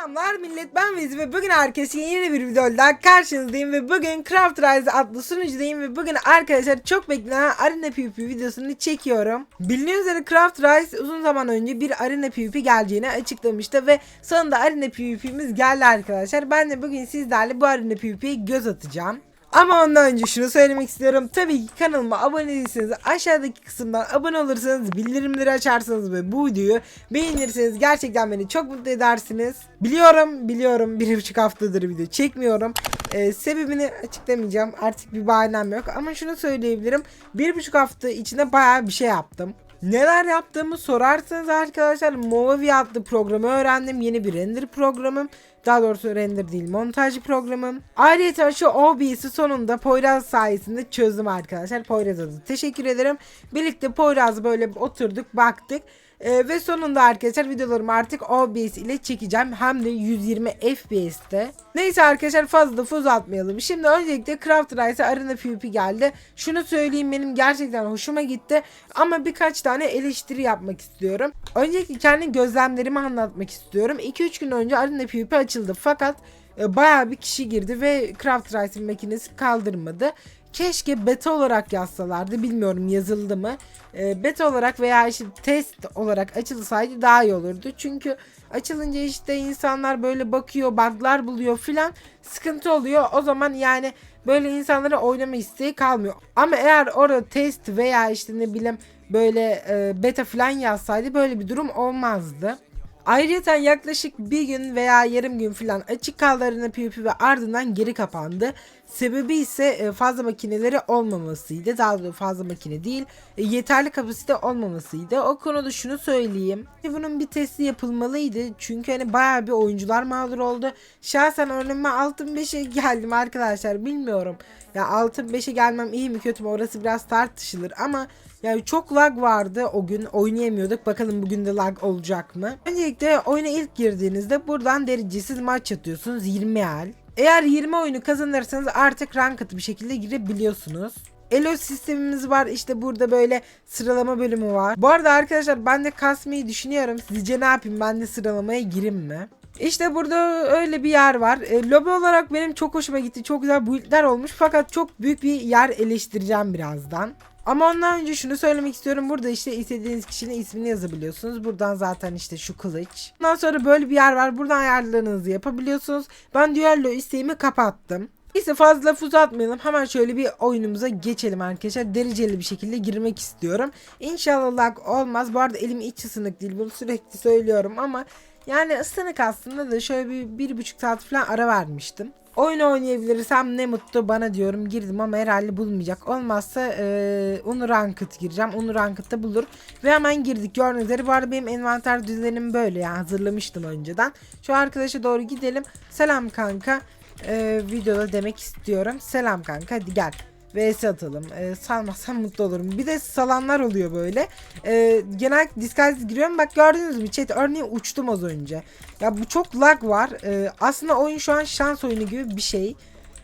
Selamlar millet ben Viz ve bugün herkese yeni bir videoda karşınızdayım ve bugün Craft Rise adlı sunucudayım ve bugün arkadaşlar çok beklenen Arena PvP videosunu çekiyorum. Bildiğiniz üzere Craft Rise uzun zaman önce bir Arena PvP geleceğini açıklamıştı ve sonunda Arena PvP'miz geldi arkadaşlar. Ben de bugün sizlerle bu Arena PvP'ye göz atacağım. Ama ondan önce şunu söylemek istiyorum. Tabii ki kanalıma abone değilseniz aşağıdaki kısımdan abone olursanız bildirimleri açarsanız ve bu videoyu beğenirseniz gerçekten beni çok mutlu edersiniz. Biliyorum biliyorum bir buçuk haftadır video çekmiyorum. Ee, sebebini açıklamayacağım artık bir bahanem yok ama şunu söyleyebilirim. Bir buçuk hafta içinde bayağı bir şey yaptım. Neler yaptığımı sorarsanız arkadaşlar Movavi adlı programı öğrendim. Yeni bir render programım. Daha doğrusu render değil montaj programım. Ayrıca şu OBS'i sonunda Poyraz sayesinde çözdüm arkadaşlar. Poyraz'a da teşekkür ederim. Birlikte Poyraz'ı böyle oturduk baktık. Ee, ve sonunda arkadaşlar videolarımı artık OBS ile çekeceğim. Hem de 120 FPS'te. Neyse arkadaşlar fazla fuz atmayalım. Şimdi öncelikle Craft Rice'e Arena PvP geldi. Şunu söyleyeyim benim gerçekten hoşuma gitti. Ama birkaç tane eleştiri yapmak istiyorum. Öncelikle kendi gözlemlerimi anlatmak istiyorum. 2-3 gün önce Arena PvP açıldı. Fakat e, bayağı bir kişi girdi ve Craft Rice'in makinesi kaldırmadı. Keşke beta olarak yazsalardı. Bilmiyorum yazıldı mı. E, beta olarak veya işte test olarak açılsaydı daha iyi olurdu. Çünkü açılınca işte insanlar böyle bakıyor, bug'lar buluyor filan sıkıntı oluyor. O zaman yani böyle insanlara oynama isteği kalmıyor. Ama eğer orada test veya işte ne bileyim böyle e, beta falan yazsaydı böyle bir durum olmazdı. Ayrıca yaklaşık bir gün veya yarım gün falan açık kaldı PvP ve ardından geri kapandı. Sebebi ise e, fazla makineleri olmamasıydı. Daha doğrusu fazla makine değil, e, yeterli kapasite olmamasıydı. O konuda şunu söyleyeyim. Bunun bir testi yapılmalıydı. Çünkü hani bayağı bir oyuncular mağdur oldu. Şahsen örneğin altın 5'e geldim arkadaşlar. Bilmiyorum. Ya altın 5'e gelmem iyi mi kötü mü orası biraz tartışılır ama yani çok lag vardı o gün oynayamıyorduk. Bakalım bugün de lag olacak mı? Öncelikle oyuna ilk girdiğinizde buradan derecesiz maç atıyorsunuz 20 el. Eğer 20 oyunu kazanırsanız artık ranked bir şekilde girebiliyorsunuz. Elo sistemimiz var. İşte burada böyle sıralama bölümü var. Bu arada arkadaşlar ben de kasmayı düşünüyorum. Sizce ne yapayım? Ben de sıralamaya gireyim mi? İşte burada öyle bir yer var. E, lobi olarak benim çok hoşuma gitti. Çok güzel build'ler olmuş. Fakat çok büyük bir yer eleştireceğim birazdan. Ama ondan önce şunu söylemek istiyorum. Burada işte istediğiniz kişinin ismini yazabiliyorsunuz. Buradan zaten işte şu kılıç. Ondan sonra böyle bir yer var. Buradan ayarlarınızı yapabiliyorsunuz. Ben Duello isteğimi kapattım. Neyse fazla fuz atmayalım. Hemen şöyle bir oyunumuza geçelim arkadaşlar. Dereceli bir şekilde girmek istiyorum. İnşallah lag olmaz. Bu arada elim hiç ısınık değil. Bunu sürekli söylüyorum ama yani ısınık aslında da şöyle bir, bir buçuk saat falan ara vermiştim. Oyun oynayabilirsem ne mutlu bana diyorum girdim ama herhalde bulmayacak. Olmazsa e, Unu Ranked gireceğim. Unu Ranked'da bulur. Ve hemen girdik gördüğünüz üzere. Bu arada benim envanter düzenim böyle yani hazırlamıştım önceden. Şu arkadaşa doğru gidelim. Selam kanka. E, videoda demek istiyorum. Selam kanka hadi gel. VS atalım. E, salmasam mutlu olurum. Bir de salanlar oluyor böyle. E, genel disguise giriyorum. Bak gördünüz mü chat örneğin uçtum az önce. Ya bu çok lag var. E, aslında oyun şu an şans oyunu gibi bir şey.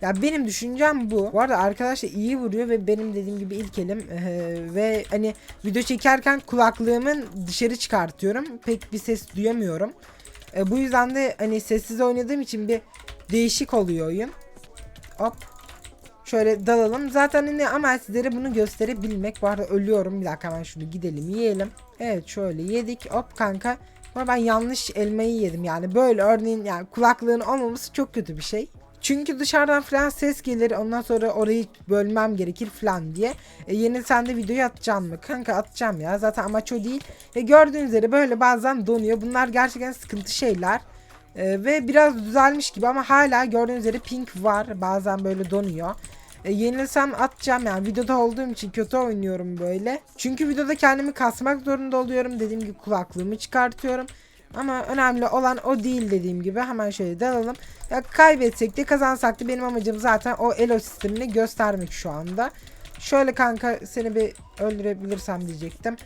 Ya benim düşüncem bu. Bu arada arkadaşlar iyi vuruyor ve benim dediğim gibi ilk elim ee, ve hani video çekerken kulaklığımın dışarı çıkartıyorum. Pek bir ses duyamıyorum. E, bu yüzden de hani sessiz oynadığım için bir değişik oluyor oyun. Hop. Şöyle dalalım. Zaten hani ama sizlere bunu gösterebilmek. Bu arada ölüyorum. Bir dakika hemen şunu gidelim yiyelim. Evet şöyle yedik. Hop kanka. Ama ben yanlış elmayı yedim yani. Böyle örneğin yani kulaklığın olmaması çok kötü bir şey. Çünkü dışarıdan falan ses gelir ondan sonra orayı bölmem gerekir falan diye. E, yeni sen de videoyu atacağım mı? Kanka atacağım ya zaten amaç o değil. E, gördüğünüz üzere böyle bazen donuyor. Bunlar gerçekten sıkıntı şeyler. E, ve biraz düzelmiş gibi ama hala gördüğünüz üzere pink var. Bazen böyle donuyor. E, yenilsem atacağım yani videoda olduğum için kötü oynuyorum böyle. Çünkü videoda kendimi kasmak zorunda oluyorum. Dediğim gibi kulaklığımı çıkartıyorum. Ama önemli olan o değil dediğim gibi. Hemen şöyle dalalım. Ya kaybetsek de kazansak da benim amacım zaten o elo sistemini göstermek şu anda. Şöyle kanka seni bir öldürebilirsem diyecektim.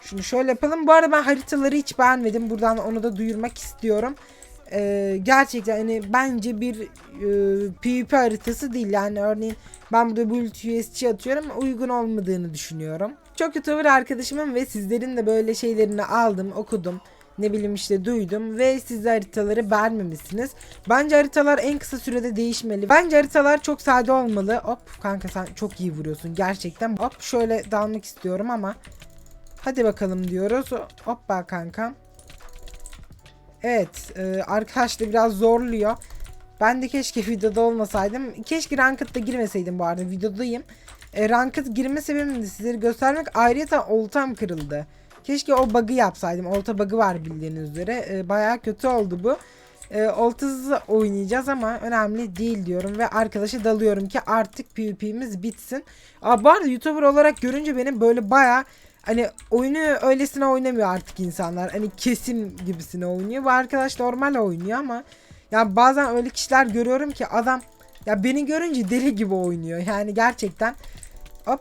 Şunu şöyle yapalım. Bu arada ben haritaları hiç beğenmedim. Buradan onu da duyurmak istiyorum. Ee, gerçekten hani bence bir e, PvP haritası değil. Yani örneğin ben burada USC atıyorum uygun olmadığını düşünüyorum. Çok YouTuber arkadaşımın ve sizlerin de böyle şeylerini aldım, okudum. ne bileyim işte duydum ve siz haritaları beğenmemişsiniz. Bence haritalar en kısa sürede değişmeli. Bence haritalar çok sade olmalı. Hop kanka sen çok iyi vuruyorsun gerçekten. Hop şöyle dalmak istiyorum ama hadi bakalım diyoruz. Hoppa kanka. Evet e, arkadaş da biraz zorluyor. Ben de keşke videoda olmasaydım. Keşke Ranked'da girmeseydim bu arada. Videodayım. E, Ranked girme sebebim de sizlere göstermek. Ayrıca oltam kırıldı. Keşke o bug'ı yapsaydım. Olta bug'ı var bildiğiniz üzere. E, bayağı kötü oldu bu. E, oltasız oynayacağız ama önemli değil diyorum. Ve arkadaşa dalıyorum ki artık PvP'miz bitsin. Aa, bu arada YouTuber olarak görünce benim böyle bayağı hani oyunu öylesine oynamıyor artık insanlar. Hani kesim gibisine oynuyor. Bu arkadaş normal oynuyor ama ya bazen öyle kişiler görüyorum ki adam ya beni görünce deli gibi oynuyor. Yani gerçekten hop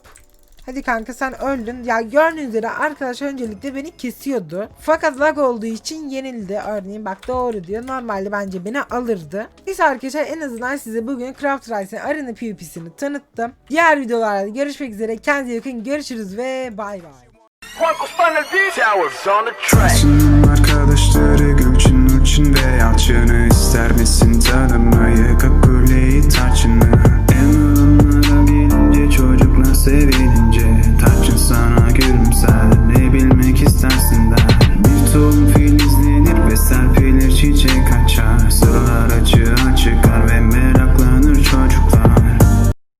Hadi kanka sen öldün. Ya gördüğünüz üzere arkadaş öncelikle beni kesiyordu. Fakat lag olduğu için yenildi. Örneğin bak doğru diyor. Normalde bence beni alırdı. Neyse arkadaşlar en azından size bugün Craft Rice'ın Arena PvP'sini tanıttım. Diğer videolarda görüşmek üzere. Kendinize iyi bakın. Görüşürüz ve bay bay. Towers on the track. Tüm arkadaşları göçün uçun ve alçını ister misin tanımayı